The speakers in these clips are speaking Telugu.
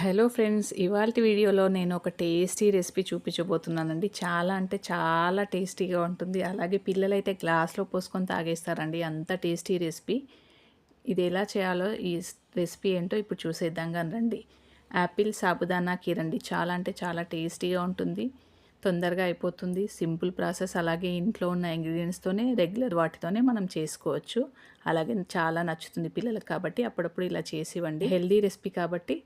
హలో ఫ్రెండ్స్ ఇవాళ వీడియోలో నేను ఒక టేస్టీ రెసిపీ చూపించబోతున్నానండి. చాలా అంటే చాలా టేస్టీగా ఉంటుంది. అలాగే పిల్లలైతే గ్లాస్లో పోసుకొని తాగేస్తారండి. అంత టేస్టీ రెసిపీ. ఇది ఎలా చేయాలో ఈ రెసిపీ ఏంటో ఇప్పుడు చూసేద్దాం రండి. యాపిల్ సాబుదానా కీరండి చాలా అంటే చాలా టేస్టీగా ఉంటుంది. తొందరగా అయిపోతుంది. Simple process. అలాగే ఇంట్లో ఉన్న ఇంగ్రీడియంట్స్తోనే రెగ్యులర్ వాటితోనే మనం చేసుకోవచ్చు. అలాగే చాలా నచ్చుతుంది పిల్లలకు కాబట్టి అప్పుడప్పుడు ఇలా చేసి ఇవ్వండి హెల్దీ రెసిపీ కాబట్టి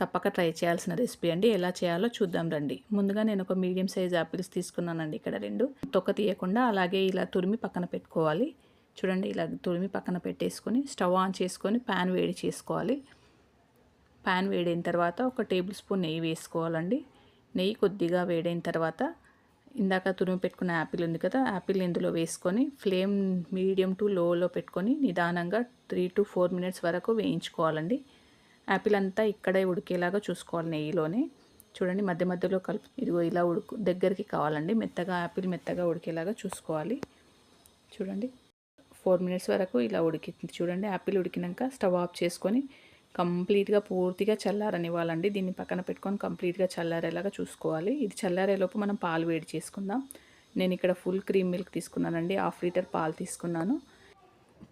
తప్పక ట్రై చేయాల్సిన రెసిపీ అండి. ఎలా చేయాలో చూద్దాం రండి. ముందుగా నేను ఒక మీడియం సైజ్ యాపిల్స్ తీసుకున్నానండి ఇక్కడ రెండు. తొక్క తీయకుండా అలాగే ఇలా తురిమి పక్కన పెట్టుకోవాలి. చూడండి ఇలా తురిమి పక్కన పెట్టేసుకొని స్టవ్ ఆన్ చేసుకొని ప్యాన్ వేడి చేసుకోవాలి. ప్యాన్ వేడైన తర్వాత ఒక టేబుల్ స్పూన్ నెయ్యి వేసుకోవాలండి. నెయ్యి కొద్దిగా వేడైన తర్వాత ఇందాక తురిమి పెట్టుకున్న యాపిల్ ఉంది కదా యాపిల్ ఇందులో వేసుకొని ఫ్లేమ్ మీడియం టు లోలో పెట్టుకొని నిదానంగా త్రీ టు ఫోర్ మినిట్స్ వరకు వేయించుకోవాలండి. యాపిల్ అంతా ఇక్కడే ఉడికేలాగా చూసుకోవాలి నెయ్యిలోనే. చూడండి మధ్య మధ్యలో కలుపు ఇదిగో ఇలా ఉడుకు దగ్గరికి కావాలండి. మెత్తగా యాపిల్ మెత్తగా ఉడికేలాగా చూసుకోవాలి. చూడండి ఫోర్ మినిట్స్ వరకు ఇలా ఉడికింది. చూడండి యాపిల్ ఉడికినాక స్టవ్ ఆఫ్ చేసుకొని కంప్లీట్గా పూర్తిగా చల్లారనివ్వాలండి. దీన్ని పక్కన పెట్టుకొని కంప్లీట్గా చల్లారేలాగా చూసుకోవాలి. ఇది చల్లారేలోపు మనం పాలు వేడి చేసుకుందాం. నేను ఇక్కడ ఫుల్ క్రీమ్ మిల్క్ తీసుకున్నానండి. హాఫ్ లీటర్ పాలు తీసుకున్నాను.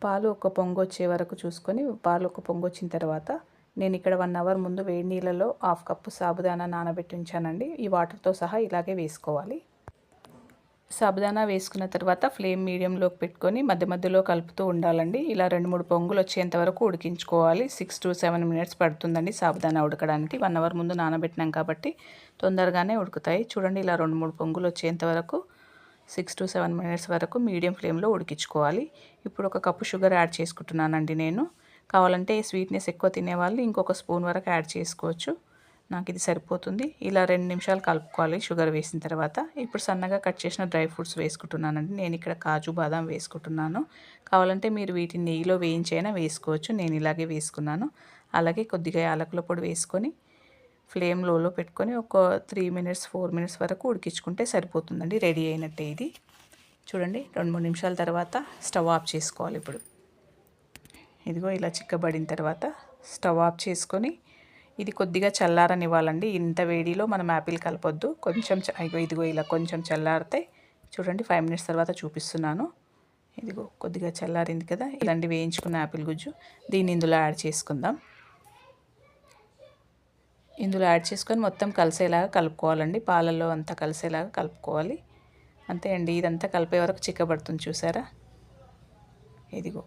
పాలు ఒక పొంగు వచ్చే వరకు చూసుకొని పాలు ఒక పొంగు వచ్చిన తర్వాత నేను ఇక్కడ వన్ అవర్ ముందు వేడి నీళ్ళలో హాఫ్ కప్పు సాబుదానా నానబెట్టి ఉంచానండి ఈ వాటర్తో సహా ఇలాగే వేసుకోవాలి. సాబుదానా వేసుకున్న తర్వాత ఫ్లేమ్ మీడియంలోకి పెట్టుకొని మధ్య మధ్యలో కలుపుతూ ఉండాలండి. ఇలా రెండు మూడు పొంగులు వచ్చేంత వరకు ఉడికించుకోవాలి. సిక్స్ టు సెవెన్ మినిట్స్ పడుతుందండి సాబుదానా ఉడకడానికి. వన్ అవర్ ముందు నానబెట్టినాం కాబట్టి తొందరగానే ఉడుకుతాయి. చూడండి ఇలా రెండు మూడు పొంగులు వచ్చేంత వరకు సిక్స్ టు సెవెన్ మినిట్స్ వరకు మీడియం ఫ్లేమ్లో ఉడికించుకోవాలి. ఇప్పుడు ఒక కప్పు షుగర్ యాడ్ చేసుకుంటున్నానండి నేను. కావాలంటే స్వీట్నెస్ ఎక్కువ తినేవాళ్ళు ఇంకొక స్పూన్ వరకు యాడ్ చేసుకోవచ్చు. నాకు ఇది సరిపోతుంది. ఇలా రెండు నిమిషాలు కలుపుకోవాలి షుగర్ వేసిన తర్వాత. ఇప్పుడు సన్నగా కట్ చేసిన డ్రై ఫ్రూట్స్ వేసుకుంటున్నానండి. నేను ఇక్కడ కాజు బాదాం వేసుకుంటున్నాను. కావాలంటే మీరు వీటిని నెయ్యిలో వేయించైనా వేసుకోవచ్చు. నేను ఇలాగే వేసుకున్నాను. అలాగే కొద్దిగా యాలకుల పొడి వేసుకొని ఫ్లేమ్ లోలో పెట్టుకొని ఒక త్రీ మినిట్స్ ఫోర్ మినిట్స్ వరకు ఉడికించుకుంటే సరిపోతుందండి. రెడీ అయినట్టే ఇది. చూడండి రెండు మూడు నిమిషాల తర్వాత స్టవ్ ఆఫ్ చేసుకోవాలి ఇప్పుడు. ఇదిగో ఇలా చిక్కబడిన తర్వాత స్టవ్ ఆఫ్ చేసుకొని ఇది కొద్దిగా చల్లారనివ్వాలండి. ఇంత వేడిలో మనం యాపిల్ కలపొద్దు. కొంచెం ఇదిగో ఇలా కొంచెం చల్లారితే చూడండి ఫైవ్ మినిట్స్ తర్వాత చూపిస్తున్నాను. ఇదిగో కొద్దిగా చల్లారింది కదా. ఇలాంటి వేయించుకున్న యాపిల్ గుజ్జు. దీన్ని ఇందులో యాడ్ చేసుకుందాం. ఇందులో యాడ్ చేసుకొని మొత్తం కలిసేలాగా కలుపుకోవాలండి. పాలల్లో అంతా కలిసేలాగా కలుపుకోవాలి. అంతే అండి. ఇదంతా కలిపే వరకు చిక్కబడుతుంది చూసారా? ఇదిగో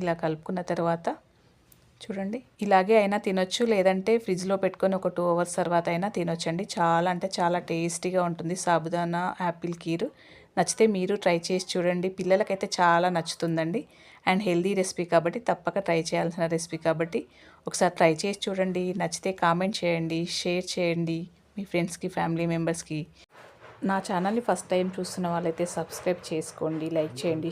ఇలా కలుపుకున్న తర్వాత చూడండి. ఇలాగే అయినా తినొచ్చు లేదంటే ఫ్రిడ్జ్లో పెట్టుకొని ఒక టూ అవర్స్ తర్వాత అయినా తినొచ్చండి. చాలా అంటే చాలా టేస్టీగా ఉంటుంది సాబుదానా యాపిల్ కీరు. నచ్చితే మీరు ట్రై చేసి చూడండి. పిల్లలకైతే చాలా నచ్చుతుందండి. అండ్ హెల్దీ రెసిపీ కాబట్టి తప్పక ట్రై చేయాల్సిన రెసిపీ కాబట్టి ఒకసారి ట్రై చేసి చూడండి. నచ్చితే కామెంట్ చేయండి షేర్ చేయండి మీ ఫ్రెండ్స్కి ఫ్యామిలీ మెంబర్స్కి. నా ఛానల్ని ఫస్ట్ టైం చూస్తున్న వాళ్ళైతే సబ్స్క్రైబ్ చేసుకోండి లైక్ చేయండి